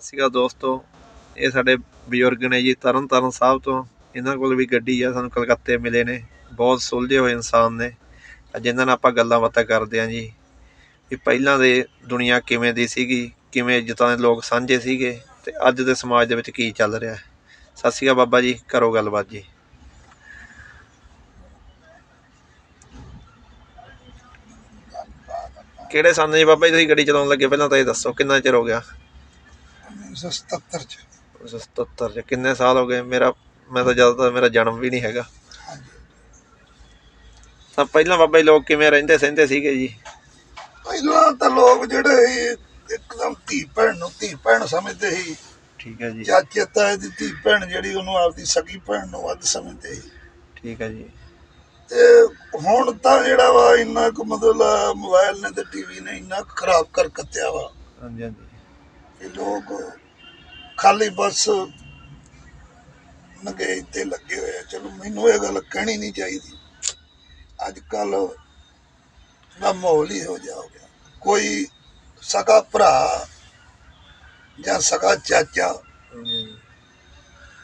ਸਤਿ ਸ਼੍ਰੀ ਅਕਾਲ ਦੋਸਤੋ। ਇਹ ਸਾਡੇ ਬਜ਼ੁਰਗ ਨੇ ਜੀ, ਤਰਨ ਤਾਰਨ ਸਾਹਿਬ ਤੋਂ। ਇਹਨਾਂ ਕੋਲ ਵੀ ਗੱਡੀ ਆ, ਸਾਨੂੰ ਕਲਕੱਤੇ ਮਿਲੇ ਨੇ। ਬਹੁਤ ਸੁਲਝੇ ਹੋਏ ਇਨਸਾਨ ਨੇ। ਅੱਜ ਇਹਨਾਂ ਨਾਲ ਆਪਾਂ ਗੱਲਾਂ ਬਾਤਾਂ ਕਰਦੇ ਆਂ ਜੀ। ਵੀ ਪਹਿਲਾਂ ਦੇ ਦੁਨੀਆ ਕਿਵੇਂ ਦੀ ਸੀਗੀ, ਕਿਵੇਂ ਇੱਜ਼ਤਾਂ ਦੇ ਲੋਕ ਸਾਂਝੇ ਸੀਗੇ ਤੇ ਅੱਜ ਦੇ ਸਮਾਜ ਦੇ ਵਿੱਚ ਕੀ ਚੱਲ ਰਿਹਾ ਸਤਿ ਸ਼੍ਰੀ ਅਕਾਲ ਬਾਬਾ ਜੀ, ਕਰੋ ਗੱਲਬਾਤ ਜੀ। ਕਿਹੜੇ ਸੰਨ ਜੀ ਬਾਬਾ ਜੀ, ਤੁਸੀਂ ਗੱਡੀ ਚਲਾਉਣ ਲੱਗੇ? ਪਹਿਲਾਂ ਤਾਂ ਇਹ ਦੱਸੋ, ਕਿੰਨਾ ਚਿਰ ਹੋ ਗਿਆ? 1977 ਚ। 77 ਚ। ਕਿੰਨੇ ਸਾਲ ਹੋ ਗਏ? ਮੇਰਾ ਮੈਂ ਤਾਂ ਜ਼ਿਆਦਾਤਰ ਮੇਰਾ ਜਨਮ ਵੀ ਨਹੀਂ ਹੈਗਾ। ਤਾਂ ਪਹਿਲਾਂ ਬਾਬਾ ਜੀ ਲੋਕ ਕਿਵੇਂ ਰਹਿੰਦੇ ਸਹਿੰਦੇ ਸੀਗੇ ਜੀ? ਪਹਿਲਾਂ ਤਾਂ ਲੋਕ ਜਿਹੜੇ ਸੀ ਇੱਕਦਮ ਧੀ ਭੈਣ ਨੂੰ ਧੀ ਭੈਣ ਸਮਝਦੇ ਸੀ। ਠੀਕ ਹੈ ਜੀ। ਚਾਚੇ ਤਾਏ ਦੀ ਧੀ ਭੈਣ ਜਿਹੜੀ ਉਹਨੂੰ ਆਪਦੀ ਸਗੀ ਭੈਣ ਨੂੰ ਵੱਧ ਸਮਝਦੇ ਸੀ। ਠੀਕ ਹੈ ਜੀ। ਤੇ ਹੁਣ ਤਾਂ ਜਿਹੜਾ ਵਾ ਇੰਨਾ ਕੁ ਮਤਲਬ ਮੋਬਾਈਲ ਨੇ ਤੇ ਟੀਵੀ ਨੇ ਇੰਨਾ ਖਰਾਬ ਕਰ ਕੱਤਿਆ ਵਾ। ਹਾਂਜੀ ਹਾਂਜੀ। ਕਿ ਲੋਕ ਖਾਲੀ ਬਸ ਨਗੇ ਤੇ ਲੱਗੇ ਹੋਏ ਆ। ਚਲੋ ਮੈਨੂੰ ਇਹ ਗੱਲ ਕਹਿਣੀ ਨਹੀਂ ਚਾਹੀਦੀ। ਅੱਜ ਕੱਲ ਦਾ ਮਾਹੌਲ ਹੀ ਹੋ ਗਿਆ। ਕੋਈ ਸਕਾ ਭਰਾ ਜਾਂ ਸਕਾ ਚਾਚਾ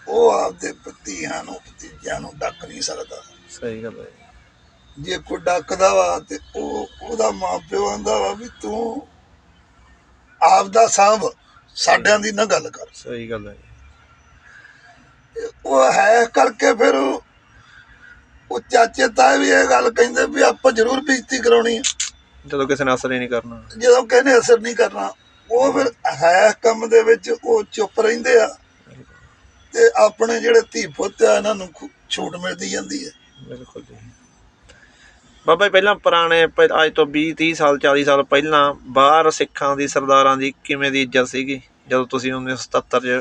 ਉਹ ਆਪਦੇ ਪਤੀਆਂ ਨੂੰ ਭਤੀਜਿਆਂ ਨੂੰ ਡੱਕ ਨਹੀਂ ਸਕਦਾ। ਸਹੀ ਗੱਲ ਹੈ। ਜੀ। ਜੇ ਕੋਈ ਡੱਕਦਾ ਵਾ ਤੇ ਉਹ ਉਹਦਾ ਮਾਪਿਓ ਆਂਦਾ ਵਾ ਵੀ ਤੂੰ ਆਪਦਾ ਸਾਂਭ। ਸਾਡਿਆਂ ਦੀ ਨਾ ਗੱਲ ਕਰ। ਸਹੀ ਗੱਲ ਹੈ। ਉਹ ਹੈ ਕਰਕੇ ਫਿਰ ਉਹ ਚਾਚੇ ਤਾਏ ਵੀ ਇਹ ਗੱਲ ਕਹਿੰਦੇ ਵੀ ਆਪਾਂ ਜ਼ਰੂਰ ਬੇਇੱਜ਼ਤੀ ਕਰਾਉਣੀ ਹੈ। ਜਦੋਂ ਕਿਸੇ ਨੇ ਅਸਰ ਹੀ ਨਹੀਂ ਕਰਨਾ। ਜਦੋਂ ਕਹਿੰਦੇ ਅਸਰ ਨਹੀਂ ਕਰਨਾ ਉਹ ਫਿਰ ਹੈ ਕੰਮ ਦੇ ਵਿੱਚ ਉਹ ਚੁੱਪ ਰਹਿੰਦੇ ਆ। ਤੇ ਆਪਣੇ ਜਿਹੜੇ ਧੀ ਪੁੱਤ ਆ ਇਹਨਾਂ ਨੂੰ ਛੂਟ ਮਿਲਦੀ ਜਾਂਦੀ ਹੈ। ਬਿਲਕੁਲ ਜੀ। ਬਾਬਾ ਜੀ ਪਹਿਲਾਂ ਪੁਰਾਣੇ ਅੱਜ ਤੋਂ 20 30 ਸਾਲ 40 ਸਾਲ ਪਹਿਲਾਂ ਬਾਹਰ ਸਿੱਖਾਂ ਦੀ ਸਰਦਾਰਾਂ ਦੀ ਕਿਵੇਂ ਦੀ ਇੱਜ਼ਤ ਸੀਗੀ? ਜਦੋਂ ਤੁਸੀਂ 1977 ਚ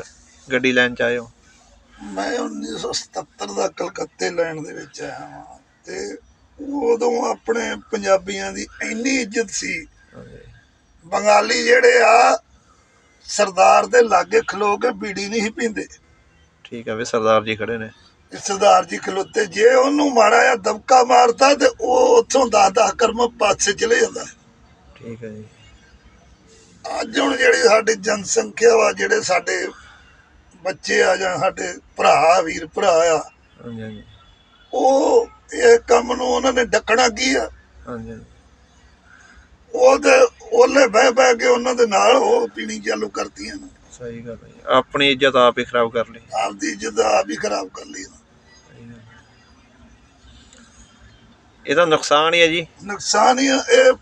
ਗੱਡੀ ਲੈਣ ਚ ਆਏ ਹੋ। ਮੈਂ 1977 ਦਾ ਕਲਕੱਤੇ ਲੈਣ ਦੇ ਵਿੱਚ ਆਇਆ ਹਾਂ ਤੇ ਉਦੋਂ ਆਪਣੇ ਪੰਜਾਬੀਆਂ ਦੀ ਇੰਨੀ ਇੱਜ਼ਤ ਸੀ। ਬੰਗਾਲੀ ਜਿਹੜੇ ਆ ਸਰਦਾਰ ਦੇ ਲਾਗੇ ਖਲੋ ਕੇ ਬੀੜੀ ਨਹੀਂ ਪੀਂਦੇ। ਠੀਕ ਹੈ ਵੀ ਸਰਦਾਰ ਜੀ ਖੜੇ ਨੇ। ਸਰਦਾਰ ਜੀ ਖਲੋਤੇ ਜੇ ਉਹਨੂੰ ਮਾੜਾ ਜਿਹਾ ਦਬਕਾ ਮਾਰਦਾ ਤੇ ਉਹ ਉੱਥੋਂ ਦਸ ਦਸ ਕਰਮ ਪਾਸੇ ਚਲੇ ਜਾਂਦਾ। ਠੀਕ ਹੈ ਜੀ। ਅੱਜ ਹੁਣ ਜਿਹੜੀ ਸਾਡੀ ਜਨਸੰਖਿਆ ਵਾ ਜਿਹੜੇ ਸਾਡੇ ਬੱਚੇ ਆ ਜਾਂ ਸਾਡੇ ਭਰਾ ਵੀਰ ਭਰਾ ਆ ਹਾਂਜੀ ਉਹ ਇਹ ਕੰਮ ਨੂੰ ਉਹਨਾਂ ਨੇ ਡੱਕਣਾ ਕੀ ਆ? ਹਾਂਜੀ। ਉਹਦੇ ਉਹਲੇ ਬਹਿ ਬਹਿ ਕੇ ਉਹਨਾਂ ਦੇ ਨਾਲ ਉਹ ਪੀਣੀ ਚਾਲੂ ਕਰਤੀਆਂ ਨੇ। ਸਹੀ ਗੱਲ ਹੈ। ਆਪਣੀ ਇੱਜ਼ਤ ਆਪ ਹੀ ਖਰਾਬ ਕਰ ਲਈ। ਆਪਦੀ ਇੱਜ਼ਤ ਆਪ ਹੀ ਖਰਾਬ ਕਰ ਲਈ। ਇਹਦਾ ਨੁਕਸਾਨ ਹੀ ਹੈ ਜੀ। ਨੁਕਸਾਨ ਹੀ ਆ, ਇਹ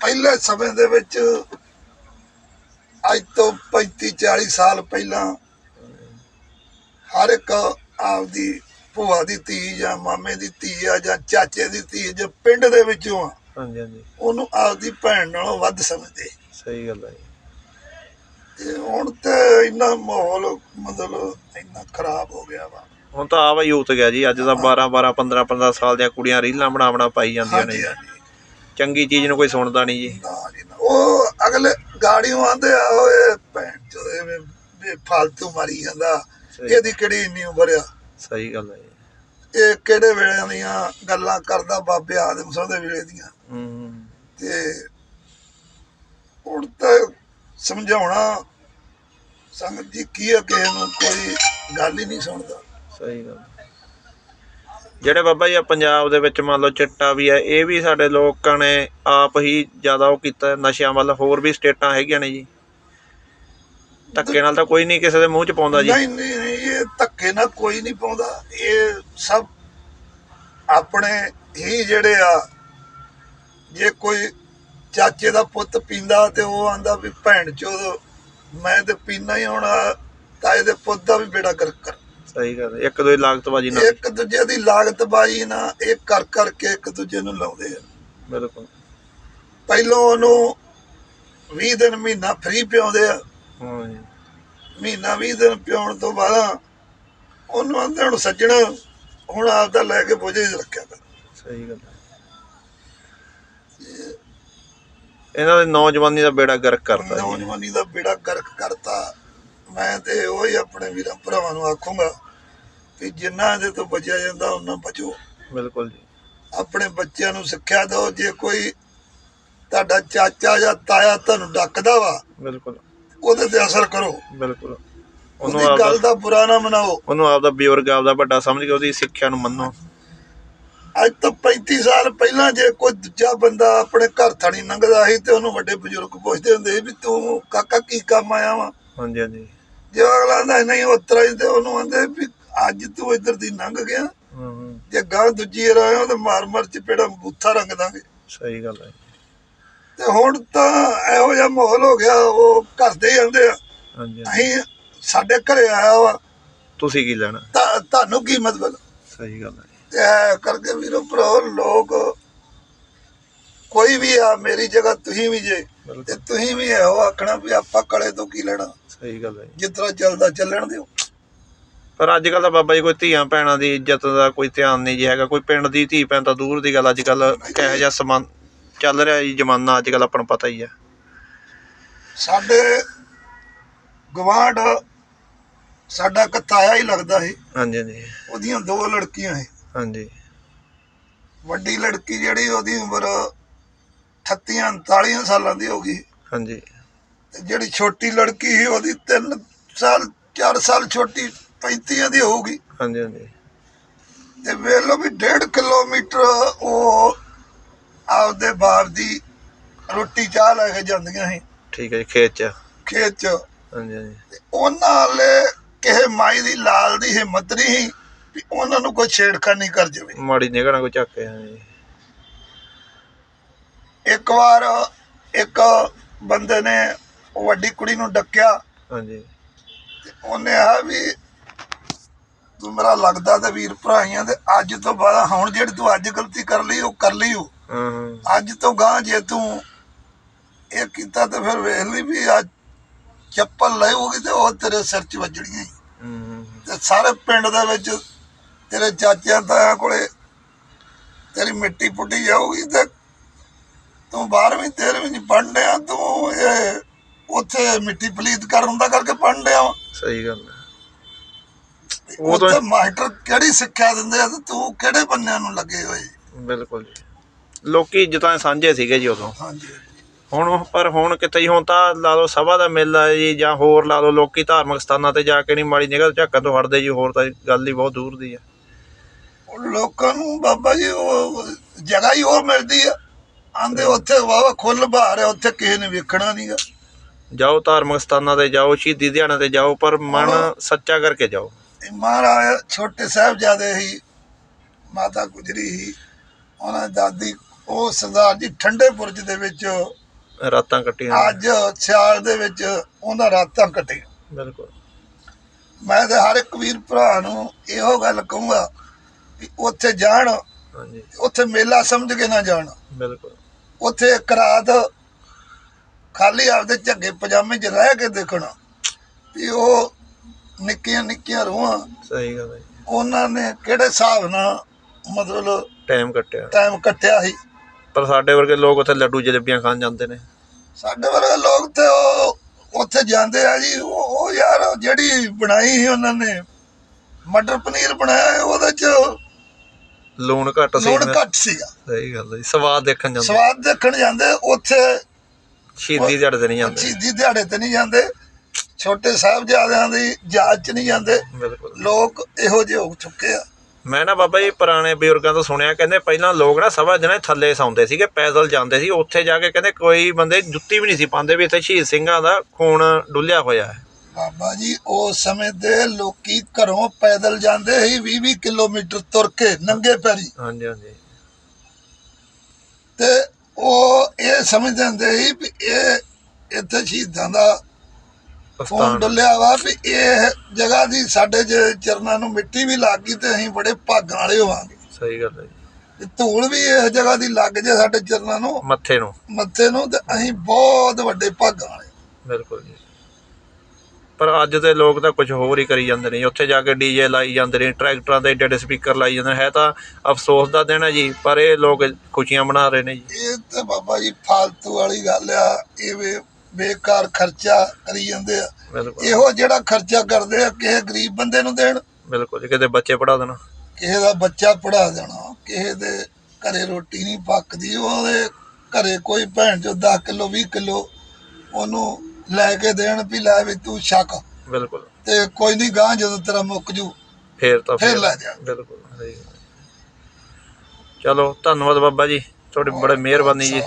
ਪਹਿਲੇ ਸਮੇਂ ਦੇ ਵਿੱਚ ਅੱਜ ਤੋਂ 35 40 ਸਾਲ ਪਹਿਲਾਂ ਹਰ ਇੱਕ ਆਪਦੀ ਭੂਆ ਦੀ ਧੀ ਜਾਂ ਮਾਮੇ ਦੀ ਧੀ ਆ ਜਾਂ ਚਾਚੇ ਦੀ ਧੀ ਜੋ ਪਿੰਡ ਦੇ ਵਿੱਚੋਂ ਆ ਹਾਂਜੀ ਹਾਂਜੀ। ਉਹਨੂੰ ਆਪਦੀ ਭੈਣ ਨਾਲੋਂ ਵੱਧ ਸਮਝਦੇ। ਸਹੀ ਗੱਲ ਹੈ ਜੀ। ਤੇ ਹੁਣ ਤੇ ਇੰਨਾ ਮਾਹੌਲ ਮਤਲਬ ਇੰਨਾ ਖਰਾਬ ਹੋ ਗਿਆ ਵਾ। ਹੁਣ ਤਾਂ ਆਵਾ ਯੂਥ ਗਿਆ ਜੀ ਅੱਜ ਦਾ 12 12 15 15 ਸਾਲ ਦੀਆਂ ਕੁੜੀਆਂ ਰੀਲਾਂ ਬਣਾ ਬਣਾ ਪਾਈ ਜਾਂਦੀਆਂ ਨੇ। ਚੰਗੀ ਚੀਜ਼ ਨੂੰ ਕੋਈ ਸੁਣਦਾ ਨਹੀਂ ਜੀ। ਨਾ ਜੀ ਨਾ। ਉਹ ਅਗਲੇ ਗਾੜੀਆਂ ਆਂਦੇ ਆ ਓਏ ਭੈਣ ਚੋਦੇ ਵੀ ਫਾਲਤੂ ਮਾਰੀ ਜਾਂਦਾ। ਸਹੀ। ਇਹਦੀ ਕਿਹੜੀ ਇੰਨੀ ਉਮਰ ਆ? ਸਹੀ ਗੱਲ ਹੈ ਜੀ। ਇਹ ਕਿਹੜੇ ਵੇਲੇ ਦੀਆਂ ਗੱਲਾਂ ਕਰਦਾ ਬਾਬੇ ਆਦਮ ਸਿੰਘ ਦੇ ਵੇਲੇ ਦੀਆਂ? ਹੂੰ। ਤੇ ਹੁਣ ਤਾਂ ਸਮਝਾਉਣਾ ਸੰਗਤ ਜੀ ਕੀ ਆ ਕਿਸੇ ਨੂੰ ਕੋਈ ਗੱਲ ਹੀ ਨਹੀਂ ਸੁਣਦਾ। ਸਹੀ ਗੱਲ। ਜਿਹੜੇ ਬਾਬਾ ਜੀ ਆ ਪੰਜਾਬ ਦੇ ਵਿੱਚ ਮੰਨ ਲਓ ਚਿੱਟਾ ਵੀ ਹੈ ਇਹ ਵੀ ਸਾਡੇ ਲੋਕਾਂ ਨੇ ਆਪ ਹੀ ਜ਼ਿਆਦਾ ਉਹ ਕੀਤਾ ਨਸ਼ਿਆਂ ਵੱਲ। ਹੋਰ ਵੀ ਸਟੇਟਾਂ ਹੈਗੀਆਂ ਨੇ ਜੀ। ਧੱਕੇ ਨਾਲ ਤਾਂ ਕੋਈ ਨਹੀਂ ਕਿਸੇ ਦੇ ਮੂੰਹ 'ਚ ਪਾਉਂਦਾ ਜੀ। ਨਹੀਂ ਨਹੀਂ ਨਹੀਂ, ਇਹ ਧੱਕੇ ਨਾਲ ਕੋਈ ਨਹੀਂ ਪਾਉਂਦਾ। ਇਹ ਸਭ ਆਪਣੇ ਹੀ ਜਿਹੜੇ ਆ ਜੇ ਕੋਈ ਚਾਚੇ ਦਾ ਪੁੱਤ ਪੀਂਦਾ ਤੇ ਉਹ ਆਂਦਾ ਵੀ ਭੈਣ ਚੋਦ ਮੈਂ ਤੇ ਪੀਣਾ ਹੀ ਹੁਣ ਤਾਏ ਦੇ ਪੁੱਤ ਦਾ ਵੀ ਬੇੜਾ ਕਰ ਕਰ। ਸਹੀ ਗੱਲ ਹੈ। ਇੱਕ ਦੋ ਲਾਗਤਬਾਜੀ ਨਾਲ ਇੱਕ ਦੂਜੇ ਦੀ ਲਾਗਤਬਾਜ਼ੀ ਨਾ ਇਹ ਕਰ ਕਰਕੇ ਇੱਕ ਦੂਜੇ ਨੂੰ ਲਾਉਂਦੇ ਆ। ਬਿਲਕੁਲ। ਪਹਿਲੋਂ ਉਹਨੂੰ 20 ਦਿਨ ਮਹੀਨਾ ਫ੍ਰੀ ਪਿਆਉਂਦੇ ਆ। ਹਾਂ ਜੀ। ਮਹੀਨਾ 20 ਦਿਨ ਪਿਉਣ ਤੋਂ ਬਾਅਦ ਉਹਨੂੰ ਆਂਦੇ ਹੁਣ ਸੱਜਣਾ ਹੁਣ ਆਪਦਾ ਲੈ ਕੇ ਬੋਝੇ 'ਚ ਰੱਖਿਆ ਕਰ। ਸਹੀ ਗੱਲ ਹੈ। ਇਹਨਾਂ ਦੇ ਨੌਜਵਾਨੀ ਦਾ ਬੇੜਾ ਗਰਕ ਕਰਤਾ ਜੀ। ਨੌਜਵਾਨੀ ਦਾ ਬੇੜਾ ਗਰਕ ਕਰਤਾ। ਮੈਂ ਤੇ ਉਹੀ ਆਪਣੇ ਵੀਰਾਂ ਭਰਾਵਾਂ ਨੂੰ ਆਖੂੰਗਾ ਕਿ ਜਿੰਨਾ ਇਹਦੇ ਤੋਂ ਬਚਿਆ ਜਾਂਦਾ ਉਹਨਾਂ ਬਚੋ। ਬਿਲਕੁਲ ਜੀ। ਆਪਣੇ ਬੱਚਿਆਂ ਨੂੰ ਸਿੱਖਿਆ ਦਿਓ ਜੇ ਕੋਈ ਤੁਹਾਡਾ ਚਾਚਾ ਜਾਂ ਤਾਇਆ ਤੁਹਾਨੂੰ ਡੱਕਦਾ ਵਾ ਬਿਲਕੁਲ। ਉਹਦੇ ਤੇ ਅਸਰ ਕਰੋ। ਬਿਲਕੁਲ। ਉਹਨੂੰ ਉਹਦੀ ਗੱਲ ਦਾ ਬੁਰਾ ਨਾ ਮਨਾਓ। ਉਹਨੂੰ ਆਪਦਾ ਬਜ਼ੁਰਗ ਆਪਦਾ ਵੱਡਾ ਸਮਝ ਕੇ ਉਹਦੀ ਸਿੱਖਿਆ ਨੂੰ ਮੰਨੋ। ਅੱਜ ਤੋਂ 35 ਸਾਲ ਪਹਿਲਾਂ ਜੇ ਕੋਈ ਦੂਜਾ ਬੰਦਾ ਆਪਣੇ ਘਰ ਥਾਣੀ ਲੰਘਦਾ ਸੀ ਤੇ ਉਹਨੂੰ ਵੱਡੇ ਬਜ਼ੁਰਗ ਪੁੱਛਦੇ ਹੁੰਦੇ ਸੀ ਵੀ ਤੂੰ ਕਾਕਾ ਕੀ ਕੰਮ ਆਇਆ ਵਾ? ਹਾਂਜੀ ਹਾਂਜੀ। ਜੇ ਅਗਲਾ ਆਂਦਾ ਨਹੀਂ ਉਤਰਾ ਹੀ ਤੇ ਉਹਨੂੰ ਆਂਦੇ ਵੀ ਅੱਜ ਤੂੰ ਇੱਧਰ ਦੀ ਲੰਘ ਗਿਆ। ਜੇ ਗਾਂ ਦੂਜੀ ਵਾਰ ਆਇਆ ਤੇ ਮਾਰ ਮਾਰ ਚਪੇੜਾ ਬੂਥਾ ਰੰਗ ਦਾਂਗੇ। ਸਹੀ ਗੱਲ ਹੈ। ਤੇ ਹੁਣ ਤਾਂ ਇਹੋ ਜਿਹਾ ਮਾਹੌਲ ਹੋ ਗਿਆ ਉਹ ਘਰ ਦੇ ਹੀ ਆਂਦੇ ਆ। ਹਾਂਜੀ। ਅਸੀਂ ਸਾਡੇ ਘਰੇ ਆਇਆ ਵਾ। ਤੁਸੀਂ ਕੀ ਲੈਣਾ? ਤਾਂ ਤੁਹਾਨੂੰ ਕੀ ਮਤਲਬ? ਸਹੀ ਗੱਲ ਹੈ। ਤੇ ਕਰਕੇ ਵੀਰੋ ਭਰਾ ਲੋਕ ਕੋਈ ਵੀ ਆ ਮੇਰੀ ਜਗ੍ਹਾ ਤੁਸੀਂ ਵੀ ਜੇ। ਤੇ ਤੁਸੀਂ ਵੀ ਇਹੋ ਆਖਣਾ ਵੀ ਆਪਾਂ ਕਲੇ ਤੋਂ ਕੀ ਲੈਣਾ? ਸਹੀ ਗੱਲ ਹੈ ਜਿਸ ਤਰ੍ਹਾਂ ਚੱਲਦਾ ਚੱਲਣ ਦਿਓ। ਪਰ ਅੱਜ ਕੱਲ ਤਾਂ ਬਾਬਾ ਜੀ ਕੋਈ ਧੀਆਂ ਭੈਣਾਂ ਦੀ ਇੱਜ਼ਤ ਦਾ ਕੋਈ ਧਿਆਨ ਨਹੀਂ ਜੀ ਹੈਗਾ। ਕੋਈ ਪਿੰਡ ਦੀ ਧੀ ਭੈਣ ਤਾਂ ਦੂਰ ਦੀ ਗੱਲ ਅੱਜ ਕੱਲ ਕਿਹੋ ਜਿਹਾ ਸਮਾਨ ਚੱਲ ਰਿਹਾ ਜੀ ਜ਼ਮਾਨਾ ਅੱਜ ਕੱਲ ਆਪਾਂ ਨੂੰ ਪਤਾ ਹੀ ਹੈ ਸਾਡੇ ਗਵਾਂਢ ਸਾਡਾ ਕਤਾਇਆ ਹੀ ਲੱਗਦਾ ਸੀ। ਹਾਂਜੀ ਹਾਂਜੀ। ਉਹਦੀਆਂ ਦੋ ਲੜਕੀਆਂ ਸੀ। ਹਾਂਜੀ। ਵੱਡੀ ਲੜਕੀ ਜਿਹੜੀ ਉਹਦੀ ਉਮਰ 38 39 ਸਾਲਾਂ ਦੀ ਹੋ ਗਈ। ਤੇ ਹਾਂਜੀ ਜਿਹੜੀ ਛੋਟੀ ਲੜਕੀ ਸੀ ਉਹਦੀ 3 ਸਾਲ 4 ਸਾਲ ਛੋਟੀ 35 ਦੀ ਹੋਊਗੀ। ਹਾਂਜੀ ਹਾਂਜੀ। ਤੇ ਵੇਖ ਲਓ ਵੀ 1.5 ਕਿਲੋਮੀਟਰ ਉਹ ਆਪਦੇ ਬਾਪ ਦੀ ਰੋਟੀ ਚਾਹ ਲੈ ਕੇ ਜਾਂਦੀਆਂ ਸੀ। ਠੀਕ ਹੈ ਜੀ ਖੇਤ ਚ। ਖੇਤ 'ਚ। ਹਾਂਜੀ ਹਾਂਜੀ। ਤੇ ਉਹਨਾਂ ਵਾਲੇ ਕਿਸੇ ਮਾਈ ਦੀ ਲਾਲ ਦੀ ਹਿੰਮਤ ਨਹੀਂ ਸੀ ਵੀ ਉਹਨਾਂ ਨੂੰ ਕੋਈ ਛੇੜਖਾਨੀ ਕਰ ਜਾਵੇ। ਮਾੜੀ ਨਿਗਾਹ ਨਾਲ ਕੋਈ ਚੱਕ ਕੇ ਹਾਂਜੀ। ਇੱਕ ਵਾਰ ਇੱਕ ਬੰਦੇ ਨੇ ਉਹ ਵੱਡੀ ਕੁੜੀ ਨੂੰ ਡੱਕਿਆ। ਹਾਂਜੀ। ਤੇ ਉਹਨੇ ਆ ਵੀ ਤੂੰ ਮੇਰਾ ਲੱਗਦਾ ਤੇ ਵੀਰ ਭਰਾਈਆਂ ਤੇ ਅੱਜ ਤੋਂ ਬਾਅਦ ਹੁਣ ਜਿਹੜੀ ਤੂੰ ਅੱਜ ਗਲਤੀ ਕਰ ਲਈ ਉਹ ਕਰ ਲਈ ਉਹ। ਅੱਜ ਤੋਂ ਗਾਂ ਜੇ ਤੂੰ ਇਹ ਕੀਤਾ ਤੇ ਫਿਰ ਵੇਖ ਲਈ ਵੀ ਅੱਜ ਚੱਪਲ ਲਾਉਗੀ ਤੇ ਉਹ ਤੇਰੇ ਸਿਰ 'ਚ ਵੱਜਣੀ ਹੈ ਹੂੰ, ਹੂੰ। ਤੇ ਸਾਰੇ ਪਿੰਡ ਦੇ ਵਿੱਚ ਤੇਰੇ ਚਾਚਿਆਂ ਤਾਇਆਂ ਕੋਲੇ ਤੇਰੀ ਮਿੱਟੀ ਪੁੱਟੀ ਜਾਊਗੀ ਤੇ ਤੂੰ 12ਵੀਂ 13ਵੀਂ ਚ ਪੜ੍ਹਨ ਡਿਆ ਤੂੰ ਇਹ ਉੱਥੇ ਮਿੱਟੀ ਪਲੀਤ ਕਰਨ ਦਾ ਕਰਕੇ ਪੜ੍ਹਨ ਡਿਆ ਵਾਂ। ਸਹੀ ਗੱਲ ਹੈ। ਉਹ ਤਾਂ- ਮਾਸਟਰ ਕਿਹੜੀ ਸਿੱਖਿਆ ਦਿੰਦੇ ਆ ਤੇ ਤੂੰ ਕਿਹੜੇ ਬੰਨਿਆਂ ਨੂੰ ਲੱਗੇ ਹੋਏ? ਬਿਲਕੁਲ ਲੋਕੀ ਇੱਜ਼ਤਾਂ ਸਾਂਝੇ ਸੀਗੇ ਜੀ ਉਦੋਂ। ਹਾਂਜੀ। ਹੁਣ ਪਰ ਹੁਣ ਕਿਤੇ ਹੁਣ ਤਾਂ ਲਾ ਲਓ ਸਭਾ ਦਾ ਮੇਲਾ ਜੀ ਜਾਂ ਹੋਰ ਲਾ ਲਓ ਲੋਕੀ ਧਾਰਮਿਕ ਸਥਾਨਾਂ ਤੇ ਜਾ ਕੇ ਨਹੀਂ ਮਾੜੀ ਨਿਗਾਹ ਝਾਕਣ ਤੋਂ ਹਟਦੇ ਜੀ ਹੋਰ ਤਾਂ ਗੱਲ ਹੀ ਬਹੁਤ ਦੂਰ ਦੀ ਉਹ ਲੋਕਾਂ ਨੂੰ ਬਾਬਾ ਜੀ ਉਹ ਜਗ੍ਹਾ ਹੀ ਉਹ ਮਿਲਦੀ ਆ। ਆਂਦੇ ਉੱਥੇ ਵਾਵਾ ਖੁੱਲ ਬਾਹਰ ਆ ਉੱਥੇ ਕਿਸੇ ਨੇ ਵੇਖਣਾ ਨਹੀਂਗਾ ਜਾਓ ਧਾਰਮਿਕ ਸਥਾਨਾਂ ਤੇ ਜਾਓ ਸ਼ਹੀਦੀ ਦਿਹਾੜਿਆਂ ਤੇ ਜਾਓ ਪਰ ਮਨ ਸੱਚਾ ਕਰਕੇ ਜਾਓ। ਇਹ ਮਹਾਰਾਜ ਛੋਟੇ ਸਾਹਿਬਜ਼ਾਦੇ ਹੀ ਮਾਤਾ ਗੁਜਰੀ ਹੀ ਉਹਨਾਂ ਦੀ ਦਾਦੀ ਉਹ ਸਰਦਾਰ ਜੀ ਠੰਡੇ ਬੁਰਜ ਦੇ ਵਿੱਚ ਰਾਤਾਂ ਕੱਟੀਆਂ ਅੱਜ ਸਿਆਲ ਦੇ ਵਿੱਚ ਉਹਨਾਂ ਰਾਤਾਂ ਕੱਟੀਆਂ। ਬਿਲਕੁਲ। ਮੈਂ ਤੇ ਹਰ ਇੱਕ ਵੀਰ ਭਰਾ ਨੂੰ ਇਹੋ ਗੱਲ ਕਹੂੰਗਾ ਵੀ ਉੱਥੇ ਜਾਣ ਹਾਂਜੀ। ਉੱਥੇ ਮੇਲਾ ਸਮਝ ਕੇ ਨਾ ਜਾਣ। ਬਿਲਕੁਲ। ਉੱਥੇ ਇੱਕ ਰਾਤ ਖਾਲੀ ਆਪਦੇ ਝੱਗੇ ਪਜਾਮੇ 'ਚ ਰਹਿ ਕੇ ਦੇਖਣਾ ਵੀ ਉਹ ਨਿੱਕੀਆਂ ਨਿੱਕੀਆਂ ਰੂਹਾਂ ਸਹੀ ਗੱਲ ਹੈ ਉਹਨਾਂ ਨੇ ਕਿਹੜੇ ਹਿਸਾਬ ਨਾਲ ਮਤਲਬ ਟਾਈਮ ਕੱਟਿਆ। ਟਾਈਮ ਕੱਟਿਆ ਸੀ। ਪਰ ਸਾਡੇ ਵਰਗੇ ਲੋਕ ਉੱਥੇ ਲੱਡੂ ਜਲੇਬੀਆਂ ਖਾਣ ਜਾਂਦੇ ਨੇ। ਸਾਡੇ ਵਰਗੇ ਲੋਕ ਤੇ ਉਹ ਉੱਥੇ ਜਾਂਦੇ ਆ ਜੀ। ਉਹ ਯਾਰ ਜਿਹੜੀ ਬਣਾਈ ਸੀ ਉਹਨਾਂ ਨੇ ਮਟਰ ਪਨੀਰ ਬਣਾਇਆ ਉਹਦੇ ਚ ਲੂਣ ਘੱਟ ਸੀ ਲੂਣ। ਘੱਟ ਸੀਗਾ। ਸਹੀ ਗੱਲ ਹੈ ਸਵਾਦ ਦੇਖਣ ਜਾਂਦੇ। ਸਵਾਦ ਦੇਖਣ ਜਾਂਦੇ ਉੱਥੇ ਸ਼ਹੀਦੀ ਦਿਹਾੜੇ ਤੇ ਨਹੀਂ ਜਾਂਦੇ। ਸ਼ਹੀਦੀ ਦਿਹਾੜੇ ਤੇ ਨਹੀਂ ਜਾਂਦੇ ਛੋਟੇ ਸਾਹਿਬਜ਼ਾਦਿਆਂ ਦੀ ਯਾਦ ਚ ਨਹੀਂ ਜਾਂਦੇ। ਬਿਲਕੁਲ। ਲੋਕ ਇਹੋ ਜਿਹੇ ਹੋ ਚੁੱਕੇ ਆ। ਮੈਂ ਨਾ ਬਾਬਾ ਜੀ ਪੁਰਾਣੇ ਬਜ਼ੁਰਗਾਂ ਤੋਂ ਸੁਣਿਆ ਕਹਿੰਦੇ ਪਹਿਲਾਂ ਲੋਕ ਨਾ ਸਭਾ ਜਣੇ ਥੱਲੇ ਸੌਂਦੇ ਸੀਗੇ ਪੈਦਲ ਜਾਂਦੇ ਸੀ। ਉੱਥੇ ਜਾ ਕੇ ਕਹਿੰਦੇ ਕੋਈ ਬੰਦੇ ਜੁੱਤੀ ਵੀ ਨਹੀਂ ਸੀ ਪਾਉਂਦੇ ਵੀ ਇੱਥੇ ਸ਼ਹੀਦ ਸਿੰਘਾਂ ਦਾ ਖੂਨ ਡੁੱਲਿਆ ਹੋਇਆ ਹੈ। ਬਾਬਾ ਜੀ ਉਸ ਸਮੇਂ ਦੇ ਲੋਕੀ ਘਰੋਂ ਪੈਦਲ ਜਾਂਦੇ ਸੀ 20-20 ਕਿਲੋਮੀਟਰ ਤੁਰ ਕੇ ਨੰਗੇ ਪੈਰੀ। ਹਾਂਜੀ ਹਾਂਜੀ। ਤੇ ਉਹ ਇਹ ਸਮਝਦੇ ਹੁੰਦੇ ਸੀ ਵੀ ਇਹ ਇੱਥੇ ਸ਼ਹੀਦਾਂ ਦਾ ਅਸਥਾਨ। ਡੁੱਲਿਆ ਵਾ ਵੀ ਇਹ ਜਗ੍ਹਾ ਦੀ ਸਾਡੇ ਜੇ ਚਰਨਾਂ ਨੂੰ ਮਿੱਟੀ ਵੀ ਲੱਗ ਗਈ ਤੇ ਅਸੀਂ ਬੜੇ ਭਾਗਾਂ ਵਾਲੇ ਹੋਵਾਂਗੇ। ਸਹੀ ਗੱਲ ਹੈ ਜੀ। ਧੂਲ ਵੀ ਇਸ ਜਗ੍ਹਾ ਦੀ ਲੱਗ ਜੇ ਸਾਡੇ ਚਰਨਾਂ ਨੂੰ ਮੱਥੇ ਨੂੰ। ਮੱਥੇ ਨੂੰ ਤੇ ਅਸੀਂ ਬਹੁਤ ਵੱਡੇ ਭਾਗਾਂ ਵਾਲੇ। ਬਿਲਕੁਲ ਜੀ। ਪਰ ਅੱਜ ਦੇ ਲੋਕ ਤਾਂ ਕੁਝ ਹੋਰ ਹੀ ਕਰੀ ਜਾਂਦੇ ਨੇ ਉੱਥੇ ਜਾ ਕੇ ਡੀਜੇ ਲਾਈ ਜਾਂਦੇ ਨੇ ਟਰੈਕਟਰਾਂ ਦੇ ਏਡੇ ਸਪੀਕਰ ਲਾਈ ਜਾਂਦੇ ਨੇ। ਹੈ ਤਾਂ ਅਫਸੋਸ ਦਾ ਦਿਨ ਹੈ ਜੀ ਪਰ ਇਹ ਲੋਕ ਖੁਸ਼ੀਆਂ ਮਨਾ ਰਹੇ ਨੇ ਜੀ। ਇਹ ਤੇ ਬਾਬਾ ਜੀ ਫਾਲਤੂ ਵਾਲੀ ਗੱਲ ਆ ਇਹ ਵੇ ਬੇਕਾਰ ਖਰਚਾ ਕਰੀ ਜਾਂਦੇ ਆ। ਇਹੋ ਜਿਹੜਾ ਖਰਚਾ ਕਰਦੇ ਆ ਕਿਸੇ ਗਰੀਬ ਬੰਦੇ ਨੂੰ ਦੇਣ ਬਿਲਕੁਲ ਕਿਤੇ ਬੱਚੇ ਪੜਾ ਦੇਣਾ। ਕਿਸੇ ਦਾ ਬੱਚਾ ਪੜਾ ਦੇਣਾ ਕਿਸੇ ਦੇ ਘਰੇ ਰੋਟੀ ਨਹੀਂ ਪੱਕਦੀ ਉਹਦੇ ਘਰੇ ਕੋਈ ਭੈਣ ਜੋ 10 ਕਿਲੋ 20 ਕਿਲੋ ਉਹਨੂੰ ਲੈ ਕੇ ਦੇਣ ਵੀ ਲੈ ਵੀ ਤੂੰ ਛਕ ਬਿਲਕੁਲ ਤੇ ਕੋਈ ਨਹੀਂ ਗਾਂ ਜਦੋਂ ਤੇਰਾ ਮੁੱਕ ਜੂ ਫੇਰ ਤਾਂ ਫਿਰ ਲੈ ਜਾ। ਬਿਲਕੁਲ ਸਹੀ ਗੱਲ ਹੈ। ਚਲੋ ਧੰਨਵਾਦ ਬਾਬਾ ਜੀ ਤੁਹਾਡੀ ਬੜੇ ਮਿਹਰਬਾਨੀ ਜੀ।